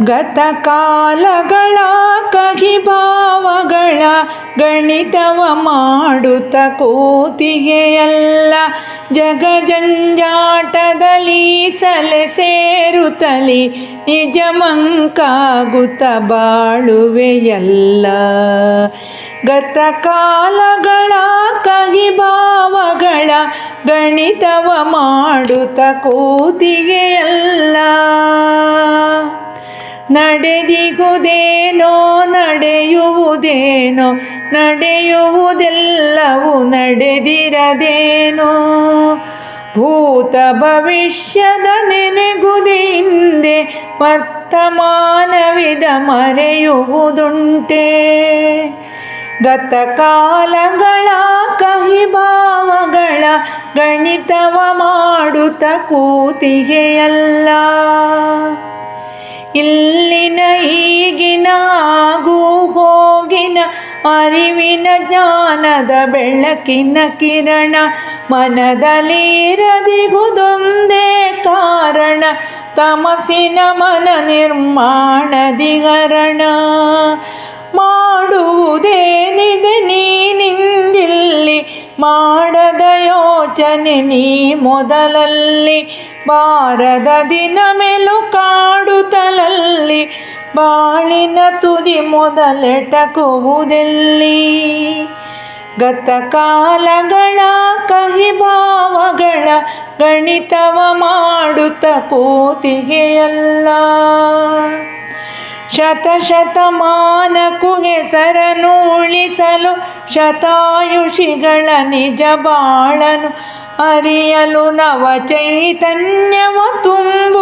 ಗತಕಾಲಗಳ ಕಹಿಭಾವಗಳ ಗಣಿತವ ಮಾಡುತ್ತ ಕೂತಿಗೆಯಲ್ಲ. ಜಗ ಜಂಜಾಟದಲ್ಲಿ ಸಲೆ ಸೇರುತ್ತಲಿ ನಿಜ ಮಂಕಾಗುತ್ತ ಬಾಳುವೆಯಲ್ಲ. ಗತಕಾಲಗಳ ಕಹಿಭಾವಗಳ ಗಣಿತವ ಮಾಡುತ್ತ ಕೂತಿಗೆಯಲ್ಲ. ನಡೆದಿಗುವುದೇನೋ ನಡೆಯುವುದೇನೋ, ನಡೆಯುವುದೆಲ್ಲವೂ ನಡೆದಿರದೇನೋ. ಭೂತ ಭವಿಷ್ಯದ ನೆನೆಗುದಿಂದೆ ವರ್ತಮಾನವಿದ ಮರೆಯುವುದುಂಟೆ. ಗತಕಾಲಗಳ ಕಹಿಭಾವಗಳ ಗಣಿತವ ಮಾಡುತ್ತ ಕೂತಿಗೆಯಲ್ಲ. ಇಲ್ಲಿನ ಈಗಿನ ಆಗು ಹೋಗಿನ ಅರಿವಿನ ಜ್ಞಾನದ ಬೆಳಕಿನ ಕಿರಣ ಮನದಲ್ಲಿ ಇರದಿಗುದೊಂದೇ ಕಾರಣ ತಮಸಿನ ಮನ ನಿರ್ಮಾಣ ದಿಗರಣ ಮಾಡುವುದೇನಿದೆ ನೀನಿಂದಿಲ್ಲಿ ಮಾಡದ ಯೋಚನೆ ನೀ ಮೊದಲಲ್ಲಿ, ಬಾರದ ದಿನ ಮೆಲು ಕಾಡುತ್ತಲಲ್ಲಿ ಬಾಳಿನ ತುದಿ ಮೊದಲೆಟಕುವುದೆಲ್ಲಿ ಗತಕಾಲಗಳ ಕಹಿಭಾವಗಳ ಗಣಿತವ ಮಾಡುತ್ತ ಕೋತಿಗೆಯಲ್ಲ ಶತಶತಮಾನ ಕುಗೆಸರನ್ನು ಉಳಿಸಲು ಶತಾಯುಷಿಗಳ ನಿಜ ಬಾಳನು. ಅರಿಯಲು ನವ ಚೈತನ್ಯವ ತುಂಬು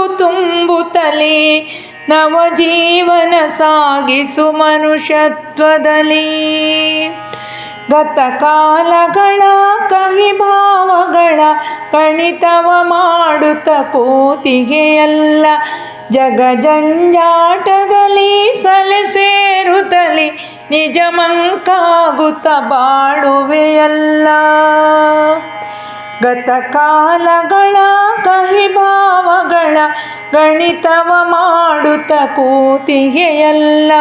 ನವ ಜೀವನ ಸಾಗಿಸು ಮನುಷ್ಯತ್ವದಲ್ಲಿ. ಗತಕಾಲಗಳ ಕಹಿಭಾವಗಳ ಕಣಿತವ ಮಾಡುತ್ತ ಕೂತಿಗೆಯಲ್ಲ. ಜಗ ಜಂಜಾಟದಲ್ಲಿ ಸಲೆ ಸೇರುತ್ತಲಿ ನಿಜ ಮಂಕಾಗುತ್ತ ಬಾಳುವೆಯಲ್ಲ. ಗತಕಾಲಗಳ ಕಹಿಭಾವಗಳ ಗಣಿತವ ಮಾಡುತ್ತ ಕೂತಿಗೆಯಲ್ಲ.